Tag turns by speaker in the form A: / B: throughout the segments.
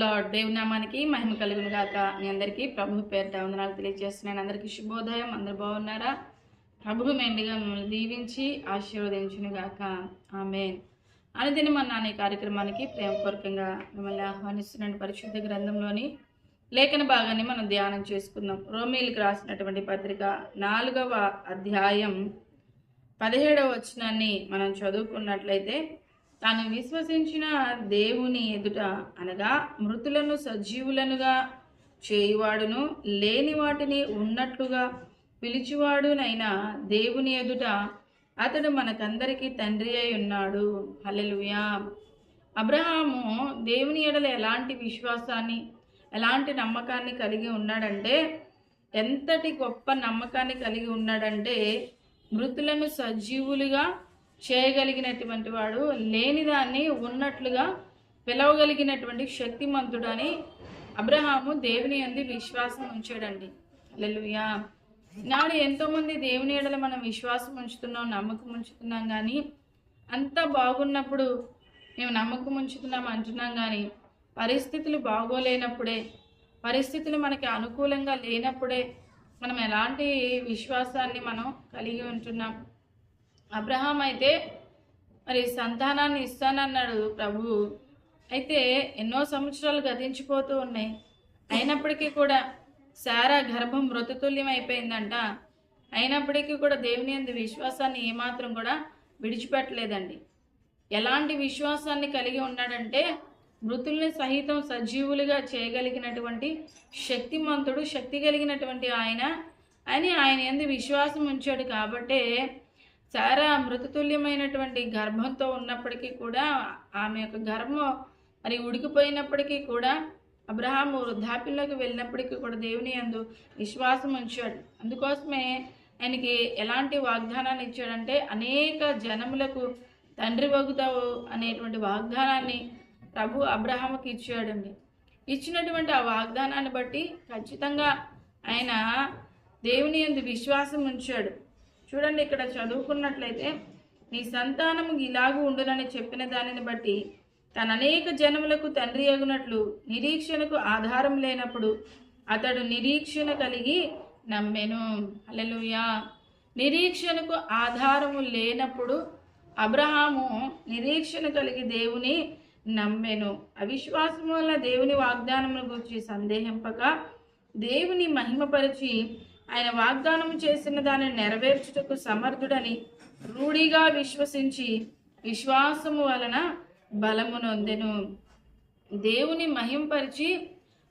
A: Lord దేవనామానికి నామానికి మహిమ కలుగును గాక. మీ అందరికీ ప్రభు పేరిట వందనాలు తెలియజేస్తున్నాను. అందరికీ శుభోదయం. అందరు బాగున్నారా? ప్రభు మెండుగా మిమ్మల్ని దీవించి ఆశీర్వదించును గాక. ఆమె అనుదిన మన అనే కార్యక్రమానికి ప్రేమపూర్వకంగా మిమ్మల్ని ఆహ్వానిస్తున్న పరిశుద్ధ గ్రంథంలోని లేఖన భాగాన్ని మనం ధ్యానం చేసుకుందాం. రోమిలకు రాసినటువంటి పత్రిక నాలుగవ అధ్యాయం పదిహేడవ వచనాన్ని మనం చదువుకున్నట్లయితే తాను విశ్వసించిన దేవుని ఎదుట అనగా మృతులను సజీవులనుగా చేయువాడును లేని వాటిని ఉన్నట్లుగా పిలిచివాడునైనా దేవుని ఎదుట అతడు మనకందరికీ తండ్రి అయి ఉన్నాడు. హలెలుయా అబ్రహాము దేవుని ఎడల ఎలాంటి విశ్వాసాన్ని ఎలాంటి నమ్మకాన్ని కలిగి ఉన్నాడంటే ఎంతటి గొప్ప నమ్మకాన్ని కలిగి ఉన్నాడంటే మృతులను సజీవులుగా చేయగలిగినటువంటి వాడు లేని దాన్ని ఉన్నట్లుగా పిలవగలిగినటువంటి శక్తిమంతుడని అబ్రహాము దేవుని అంది విశ్వాసం ఉంచాడండి. లెలుయా నాడు ఎంతోమంది దేవుని ఎడల మనం విశ్వాసం ఉంచుతున్నాం నమ్మకం ఉంచుతున్నాం కానీ అంతా బాగున్నప్పుడు మేము నమ్మకం ఉంచుతున్నాం అంటున్నాం కానీ పరిస్థితులు బాగోలేనప్పుడే పరిస్థితులు మనకి అనుకూలంగా లేనప్పుడే మనం ఎలాంటి విశ్వాసాన్ని మనం కలిగి ఉంటున్నాం? అబ్రహాం అయితే మరి సంతానాన్ని ఇస్తానన్నాడు ప్రభు. అయితే ఎన్నో సంవత్సరాలు గతించిపోతూ ఉన్నాయి. అయినప్పటికీ కూడా సారా గర్భం మృతతుల్యం అయిపోయిందంట అయినప్పటికీ కూడా దేవుని అందు విశ్వాసాన్ని ఏమాత్రం కూడా విడిచిపెట్టలేదండి. ఎలాంటి విశ్వాసాన్ని కలిగి ఉన్నాడంటే మృతుల్ని సహితం సజీవులుగా చేయగలిగినటువంటి శక్తిమంతుడు శక్తి కలిగినటువంటి ఆయన అని ఆయన ఎందు విశ్వాసం ఉంచాడు కాబట్టే సారా మృతతుల్యమైనటువంటి గర్భంతో ఉన్నప్పటికీ కూడా ఆమె యొక్క గర్భం మరి ఉడికిపోయినప్పటికీ కూడా అబ్రహాము వృద్ధాప్యంలోకి వెళ్ళినప్పటికీ కూడా దేవుని అందు విశ్వాసం ఉంచాడు. అందుకోసమే ఆయనకి ఎలాంటి వాగ్దానాన్ని ఇచ్చాడంటే అనేక జనములకు తండ్రి వగుతావు అనేటువంటి వాగ్దానాన్ని ప్రభు అబ్రహాముకి ఇచ్చాడండి. ఇచ్చినటువంటి ఆ వాగ్దానాన్ని బట్టి ఖచ్చితంగా ఆయన దేవుని ఎందు విశ్వాసం ఉంచాడు. చూడండి ఇక్కడ చదువుకున్నట్లయితే నీ సంతానము ఇలాగూ ఉండునని చెప్పిన దానిని బట్టి తన అనేక జనములకు తండ్రి అగునట్లు నిరీక్షణకు ఆధారం లేనప్పుడు అతడు నిరీక్షణ కలిగి నమ్మెను. అలెలుయా నిరీక్షణకు ఆధారము లేనప్పుడు అబ్రహాము నిరీక్షణ కలిగి దేవుని నమ్మెను. అవిశ్వాసం వల్ల దేవుని వాగ్దానమును గురించి సందేహింపక దేవుని మహిమపరిచి ఆయన వాగ్దానం చేసిన దానిని నెరవేర్చుటకు సమర్థుడని రూఢిగా విశ్వసించి విశ్వాసము వలన బలమునొందెను దేవుని మహింపరిచి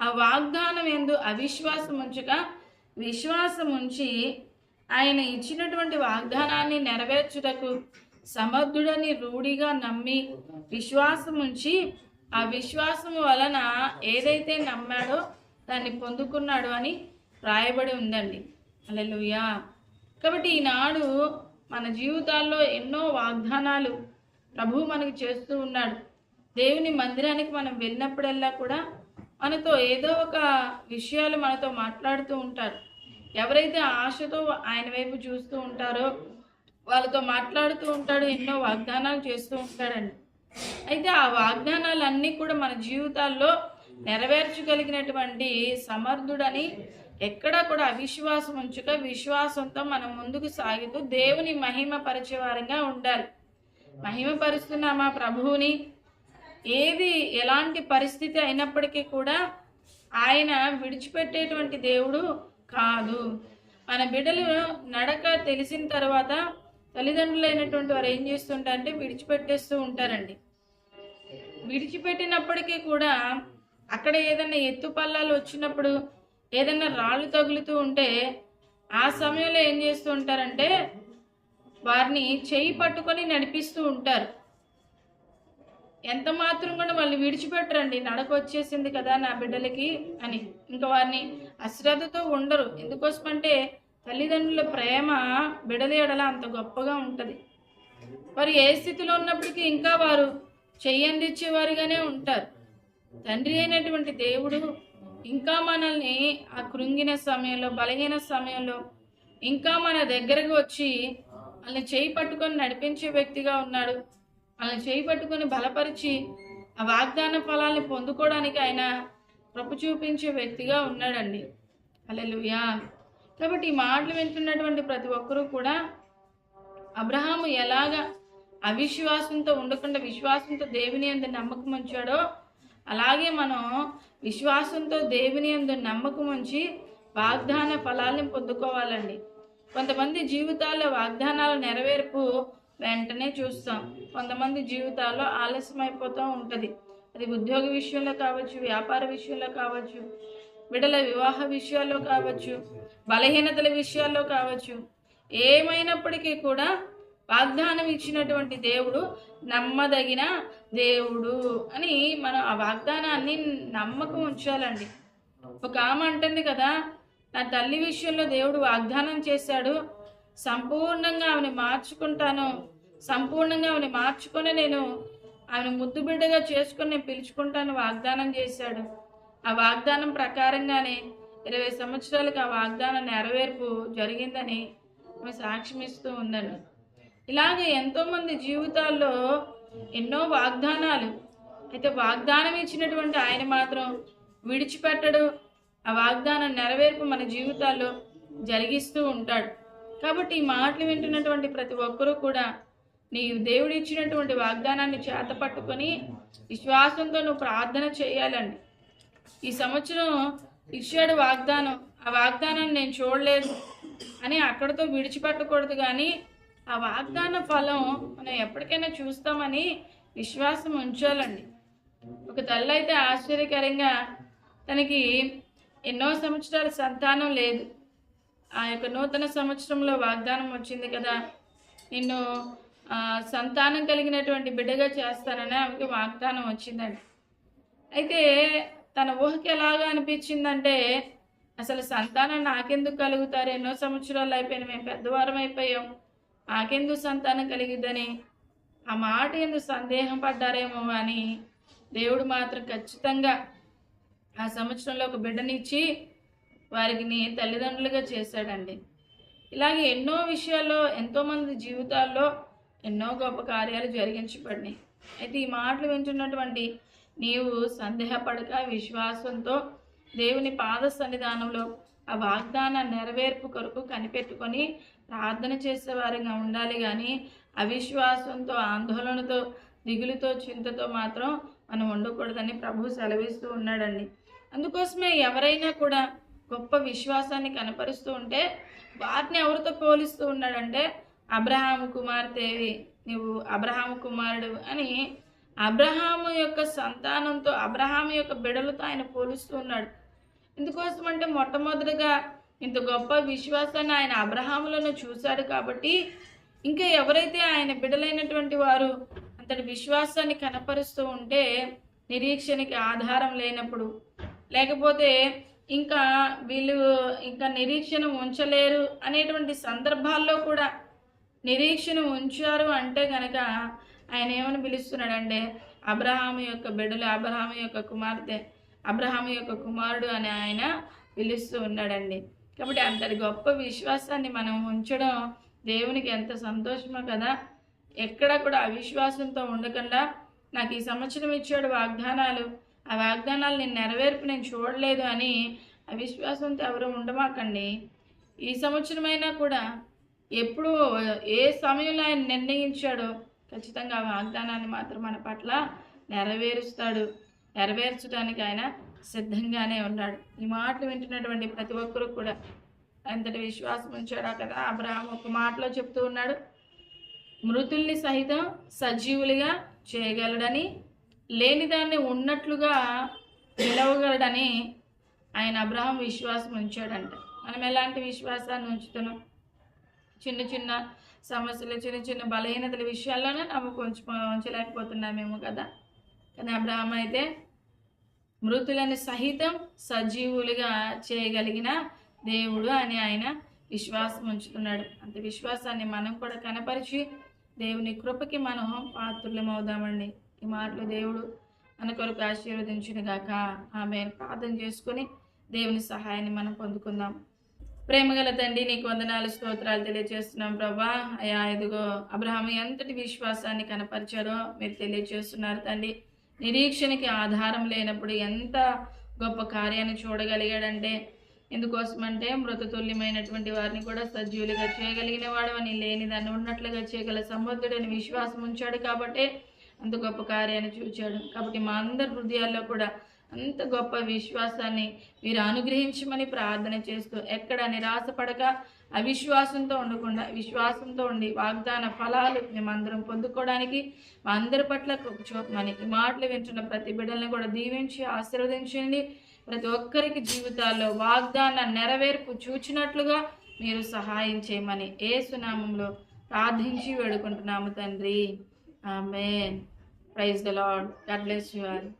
A: ఆ వాగ్దానం ఎందు అవిశ్వాసం ఉంచగా విశ్వాసం ఉంచి ఆయన ఇచ్చినటువంటి వాగ్దానాన్ని నెరవేర్చుటకు సమర్థుడని రూఢిగా నమ్మి విశ్వాసం ఉంచి ఆ విశ్వాసం వలన ఏదైతే నమ్మాడో దాన్ని పొందుకున్నాడు అని రాయబడి ఉందండి. అలెలుయా కాబట్టి ఈనాడు మన జీవితాల్లో ఎన్నో వాగ్దానాలు ప్రభు మనకు చేస్తూ ఉన్నాడు. దేవుని మందిరానికి మనం వెళ్ళినప్పుడల్లా కూడా మనతో ఏదో ఒక విషయాలు మనతో మాట్లాడుతూ ఉంటారు. ఎవరైతే ఆశతో ఆయన వైపు చూస్తూ ఉంటారో వాళ్ళతో మాట్లాడుతూ ఉంటాడు ఎన్నో వాగ్దానాలు చేస్తూ ఉంటాడండి. అయితే ఆ వాగ్దానాలన్నీ కూడా మన జీవితాల్లో నెరవేర్చగలిగినటువంటి సమర్థుడని ఎక్కడా కూడా అవిశ్వాసం ఉంచుక విశ్వాసంతో మనం ముందుకు సాగుతూ దేవుని మహిమ పరిచేవారంగా ఉండాలి. మహిమపరుస్తున్నామా ప్రభువుని? ఏది ఎలాంటి పరిస్థితి అయినప్పటికీ కూడా ఆయన విడిచిపెట్టేటువంటి దేవుడు కాదు. మన బిడ్డలు నడక తెలిసిన తర్వాత తల్లిదండ్రులైనటువంటి వారు ఏం చేస్తుంటారంటే విడిచిపెట్టేస్తూ ఉంటారండి. విడిచిపెట్టినప్పటికీ కూడా అక్కడ ఏదైనా ఎత్తు పల్లాలు వచ్చినప్పుడు ఏదైనా రాళ్ళు తగులుతూ ఉంటే ఆ సమయంలో ఏం చేస్తూ ఉంటారంటే వారిని చేయి పట్టుకొని నడిపిస్తూ ఉంటారు. ఎంత మాత్రం కూడా వాళ్ళు విడిచిపెట్టరండి. నడక వచ్చేసింది కదా నా బిడ్డలకి అని. ఇంకా వారిని అశ్రద్ధతో ఉండరు. ఎందుకోసమంటే తల్లిదండ్రుల ప్రేమ బిడల ఎడల అంత గొప్పగా ఉంటుంది. వారు ఏ స్థితిలో ఉన్నప్పటికీ ఇంకా వారు చెయ్యందిచ్చేవారుగానే ఉంటారు. తండ్రి అయినటువంటి దేవుడు ఇంకా మనల్ని ఆ కృంగిన సమయంలో బలహీన సమయంలో ఇంకా మన దగ్గరకు వచ్చి వాళ్ళని చేయి పట్టుకొని నడిపించే వ్యక్తిగా ఉన్నాడు. వాళ్ళని చేయి పట్టుకొని బలపరిచి ఆ వాగ్దాన ఫలాల్ని పొందుకోవడానికి ఆయన కృప చూపించే వ్యక్తిగా ఉన్నాడండి. అలెలుయా కాబట్టి ఈ మాటలు వింటున్నటువంటి ప్రతి ఒక్కరూ కూడా అబ్రహాము ఎలాగా అవిశ్వాసంతో ఉండకుండా విశ్వాసంతో దేవుని అంత నమ్మకం ఉంచాడో అలాగే మనం విశ్వాసంతో దేవుని అందు నమ్మకం ఉంచి వాగ్దాన ఫలాలను పొందుకోవాలండి. కొంతమంది జీవితాల్లో వాగ్దానాల నెరవేర్పు వెంటనే చూస్తాం. కొంతమంది జీవితాల్లో ఆలస్యం అయిపోతూ ఉంటుంది. అది ఉద్యోగ విషయంలో కావచ్చు వ్యాపార విషయంలో కావచ్చు బిడ్డల వివాహ విషయాల్లో కావచ్చు బలహీనతల విషయాల్లో కావచ్చు. ఏమైనప్పటికీ కూడా వాగ్దానం ఇచ్చినటువంటి దేవుడు నమ్మదగిన దేవుడు అని మనం ఆ వాగ్దానాన్ని నమ్మకం ఉంచాలండి. ఒక ఆమె అంటుంది కదా నా తల్లి విషయంలో దేవుడు వాగ్దానం చేశాడు. సంపూర్ణంగా ఆమెను మార్చుకుంటాను. సంపూర్ణంగా ఆమెను మార్చుకొని నేను ఆమెను ముద్దు బిడ్డగా చేసుకొని నేను పిలుచుకుంటాను వాగ్దానం చేశాడు. ఆ వాగ్దానం ప్రకారంగానే ఇరవై సంవత్సరాలకు ఆ వాగ్దానం నెరవేర్పు జరిగిందని ఆమె సాక్ష్యం ఇస్తూ ఉందండి. ఇలాగే ఎంతోమంది జీవితాల్లో ఎన్నో వాగ్దానాలు. అయితే వాగ్దానం ఇచ్చినటువంటి ఆయన మాత్రం విడిచిపెట్టడు. ఆ వాగ్దానం నెరవేర్పు మన జీవితాల్లో జరిగిస్తూ ఉంటాడు. కాబట్టి ఈ మాటలు వింటున్నటువంటి ప్రతి ఒక్కరూ కూడా నీ దేవుడు ఇచ్చినటువంటి వాగ్దానాన్ని చేత పట్టుకొని విశ్వాసంతో నువ్వు ప్రార్థన చేయాలండి. ఈ సంవత్సరం ఇచ్చాడు వాగ్దానం. ఆ వాగ్దానాన్ని నేను చూడలేదు అని అక్కడితో విడిచిపెట్టకూడదు కానీ ఆ వాగ్దాన ఫలం మనం ఎప్పటికైనా చూస్తామని విశ్వాసం ఉంచాలండి. ఒక తల్లి అయితే ఆశ్చర్యకరంగా తనకి ఎన్నో సంవత్సరాల సంతానం లేదు. ఆ యొక్క నూతన సంవత్సరంలో వాగ్దానం వచ్చింది కదా. నిన్ను సంతానం కలిగినటువంటి బిడ్డగా చేస్తానని ఆమెకి వాగ్దానం వచ్చిందండి. అయితే తన ఊహకి ఎలాగా అనిపించిందంటే అసలు సంతానం నాకెందుకు కలుగుతారు? ఎన్నో సంవత్సరాలు అయిపోయినాయి మేము పెద్దవారం అయిపోయాం ఆకెందు సంతానం కలిగిద్దని? ఆ మాట ఎందుకు సందేహం పడ్డారేమో అని దేవుడు మాత్రం ఖచ్చితంగా ఆ సంవత్సరంలో ఒక బిడ్డనిచ్చి వారికి నీ తల్లిదండ్రులుగా చేశాడండి. ఇలాగే ఎన్నో విషయాల్లో ఎంతోమంది జీవితాల్లో ఎన్నో గొప్ప కార్యాలు జరిగించబడినాయి. అయితే ఈ మాటలు వింటున్నటువంటి నీవు సందేహపడక విశ్వాసంతో దేవుని పాద సన్నిధానంలో ఆ వాగ్దాన నెరవేర్పు కొరకు కనిపెట్టుకొని ప్రార్థన చేసేవారిగా ఉండాలి కానీ అవిశ్వాసంతో ఆందోళనతో దిగులుతో చింతతో మాత్రం మనం ఉండకూడదని ప్రభు సెలవిస్తూ ఉన్నాడండి. అందుకోసమే ఎవరైనా కూడా గొప్ప విశ్వాసాన్ని కనపరుస్తూ ఉంటే వారిని ఎవరితో పోలిస్తూ ఉన్నాడంటే అబ్రహాం కుమార్తెవి నువ్వు అబ్రహాం కుమారుడు అని అబ్రహాము యొక్క సంతానంతో అబ్రహాము యొక్క బిడలతో ఆయన పోలుస్తూ ఉన్నాడు. ఎందుకోసం అంటే మొట్టమొదటిగా ఇంత గొప్ప విశ్వాసాన్ని ఆయన అబ్రహాములను చూశాడు కాబట్టి ఇంకా ఎవరైతే ఆయన బిడలైనటువంటి వారు అంతటి విశ్వాసాన్ని కనపరుస్తూ ఉంటే నిరీక్షణకి ఆధారం లేనప్పుడు లేకపోతే ఇంకా వీళ్ళు ఇంకా నిరీక్షణ ఉంచలేరు అనేటువంటి సందర్భాల్లో కూడా నిరీక్షణ ఉంచారు అంటే కనుక ఆయన ఏమని పిలుస్తున్నాడంటే అబ్రహాము యొక్క బిడ్డలు అబ్రహాము యొక్క కుమార్తె అబ్రహాము యొక్క కుమారుడు అని ఆయన పిలుస్తూ ఉన్నాడండి. కాబట్టి అంతటి గొప్ప విశ్వాసాన్ని మనం ఉంచడం దేవునికి ఎంత సంతోషమో కదా. ఎక్కడ కూడా అవిశ్వాసంతో ఉండకుండా నాకు ఈ సంవత్సరం ఇచ్చాడు వాగ్దానాలు. ఆ వాగ్దానాలు నేను నెరవేర్పు నేను చూడలేదు అని అవిశ్వాసంతో ఎవరు ఉండమాకండి. ఈ సంవత్సరమైనా కూడా ఎప్పుడు ఏ సమయంలో ఆయన నిర్ణయించాడో ఖచ్చితంగా ఆ వాగ్దానాన్ని మాత్రం మన పట్ల నెరవేరుస్తాడు. నెరవేర్చడానికి ఆయన సిద్ధంగానే ఉన్నాడు. ఈ మాటలు వింటున్నటువంటి ప్రతి ఒక్కరూ కూడా ఎంతటి విశ్వాసం ఉంచాడా కదా అబ్రహాం ఒక మాటలో చెప్తూ ఉన్నాడు మృతుల్ని సహితం సజీవులుగా చేయగలడని లేని దాన్ని ఉన్నట్లుగా నిలవగలడని ఆయన అబ్రహం విశ్వాసం ఉంచాడంట. మనం ఎలాంటి విశ్వాసాన్ని ఉంచుతున్నాం? చిన్న చిన్న సమస్యలు చిన్న చిన్న బలహీనతల విషయాల్లోనే నమ్మకం ఉంచుకో ఉంచలేకపోతున్నామేమో కదా. కానీ అబ్రహం అయితే మృతులని సహితం సజీవులుగా చేయగలిగిన దేవుడు అని ఆయన విశ్వాసం ఉంచుతున్నాడు. అంత విశ్వాసాన్ని మనం కూడా కనపరిచి దేవుని కృపకి మనం పాత్రులమవుదామండి. ఈ మాటలు దేవుడు మన కొరకు ఆశీర్వదించిన గాక ఆమె ప్రార్థన చేసుకొని దేవుని సహాయాన్ని మనం పొందుకుందాం. ప్రేమగల తండ్రి నీకు వందనాలు స్తోత్రాలు తెలియజేస్తున్నాం ప్రభా. అయా ఇదిగో అబ్రహాం ఎంతటి విశ్వాసాన్ని కనపరిచారో మీరు తెలియజేస్తున్నారు తండ్రి. నిరీక్షణకి ఆధారం లేనప్పుడు ఎంత గొప్ప కార్యాన్ని చూడగలిగాడంటే ఎందుకోసమంటే మృతతుల్యమైనటువంటి వారిని కూడా సజీవులుగా చేయగలిగిన వాడవని లేని దాన్ని ఉన్నట్లుగా చేయగల సమర్థుడని విశ్వాసం ఉంచాడు కాబట్టే అంత గొప్ప కార్యాన్ని చూచాడు. కాబట్టి మా అందరి హృదయాల్లో కూడా అంత గొప్ప విశ్వాసాన్ని మీరు అనుగ్రహించమని ప్రార్థన చేస్తూ ఎక్కడ నిరాశపడక అవిశ్వాసంతో ఉండకుండా విశ్వాసంతో ఉండి వాగ్దాన ఫలాలు మేమందరం పొందుకోవడానికి మా అందరి పట్ల చూపమని ఈ మాటలు వింటున్న ప్రతి బిడ్డల్ని కూడా దీవించి ఆశీర్వదించండి. ప్రతి ఒక్కరికి జీవితాల్లో వాగ్దాన నెరవేర్పు చూచినట్లుగా మీరు సహాయం చేయమని ఏ సునామంలో ప్రార్థించి వేడుకుంటున్నాము తండ్రి. ఆమె praise the lord god bless you all.